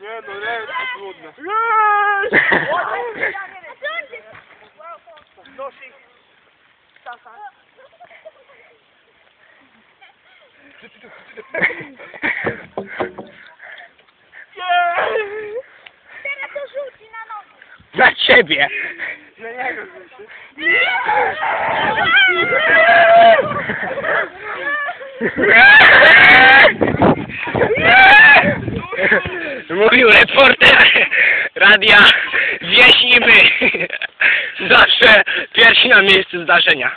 Nie no, nie, to trudne. Teraz to rzuci na nogi. Na ciebie. Na niego rzuci. Mówił reporter radia Wieśnimy. Zawsze pierwsi na miejscu zdarzenia.